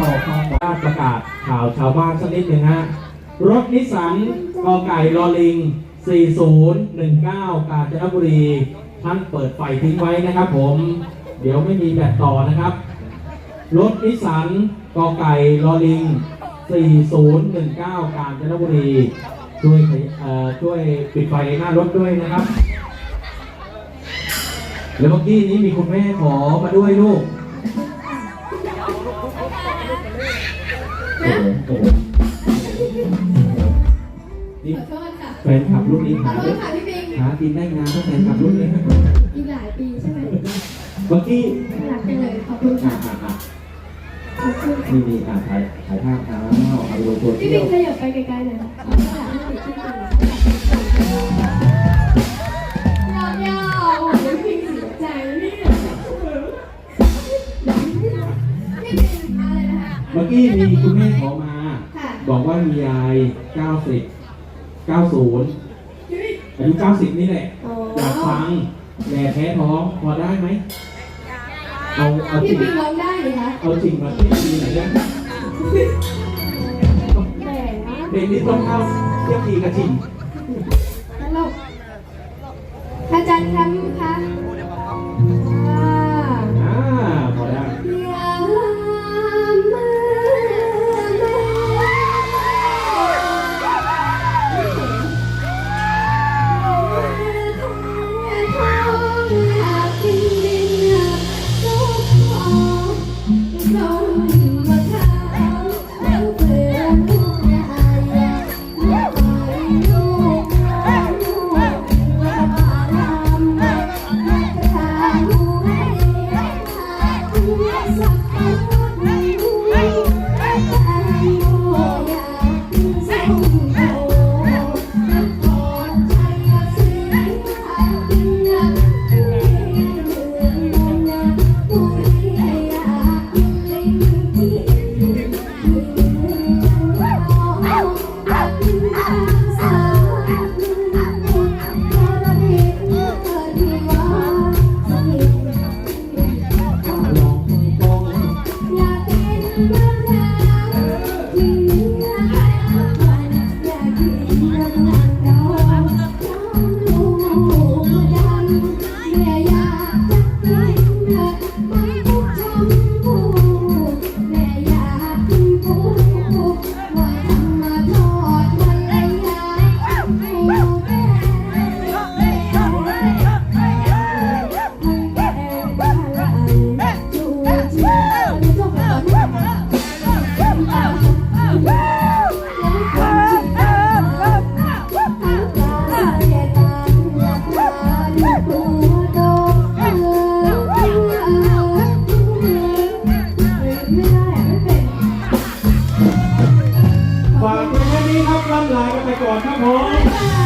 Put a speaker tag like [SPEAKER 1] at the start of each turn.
[SPEAKER 1] บอกความว่าประกาศข่าวชาวบ้านสักนิดหนึ่งฮะ รถนิสสันกอไก่ลอลิง 4019 กาญจนบุรี ท่านเปิดไฟทิ้งไว้นะครับผม เดี๋ยวไม่มีแบตต่อนะครับ รถนิสสันกอไก่ลอลิง 4019 กาญจนบุรี ช่วยช่วยปิดไฟหน้ารถด้วยนะครับ แล้วเมื่อกี้นี้มีคุณแม่ขอมาด้วยลูก โอ้โหโอ้โหนี่
[SPEAKER 2] ขอโทษค่ะ
[SPEAKER 1] แฟนคลับรุ่นนี้
[SPEAKER 2] ขอ
[SPEAKER 1] หา
[SPEAKER 2] โท
[SPEAKER 1] ได้
[SPEAKER 2] ษค่ะพี่ปิง
[SPEAKER 1] หากินได้งานถ้าแฟนคลับรุ่นนี้
[SPEAKER 2] อีกหลายปีใช่ไหม
[SPEAKER 1] เมื่อกี้
[SPEAKER 2] น่ารักจังเลยขอบคุณ
[SPEAKER 1] อ่า
[SPEAKER 2] ค่ะ
[SPEAKER 1] อ่าอ่า
[SPEAKER 2] ขอบคุณค่ะ
[SPEAKER 1] นี่นี่อ่าถ่ายถ่ายภาพอ้าวเอาลงโซ
[SPEAKER 2] พี่
[SPEAKER 1] เชี
[SPEAKER 2] ปิ
[SPEAKER 1] ย
[SPEAKER 2] ง
[SPEAKER 1] ล
[SPEAKER 2] ขยับไปไกลๆหน่อยค่ะอยากให้ติดชื่อจริงยาวยาวโอ้ยพี่ปิงเสียใจเนี่ยพี่ปิงอะไรนะคะ
[SPEAKER 1] เมื่อกี้มีคุณแม่ขอมา
[SPEAKER 2] ค่ะ
[SPEAKER 1] บอกว่ามียาย 90 90
[SPEAKER 2] พี่ปิง
[SPEAKER 1] อายุ 90 นี่แหละ
[SPEAKER 2] อ๋อ
[SPEAKER 1] อยากฟังแหล่แพ้ท้องพอได้ไหม เอาเอาจ
[SPEAKER 2] พี่
[SPEAKER 1] ริง
[SPEAKER 2] ปิงร้องได้เหรอคะ
[SPEAKER 1] เอาจริงมาที่ดีหน่อยได้ไหม
[SPEAKER 2] แหมนะ
[SPEAKER 1] เพลงนี้ต้องเข้าเทียบทีกับจริง
[SPEAKER 2] ตลกอาจารย์ครับคะ อลำ
[SPEAKER 1] ลากันไป
[SPEAKER 2] ก่อ
[SPEAKER 1] นครั
[SPEAKER 2] บผม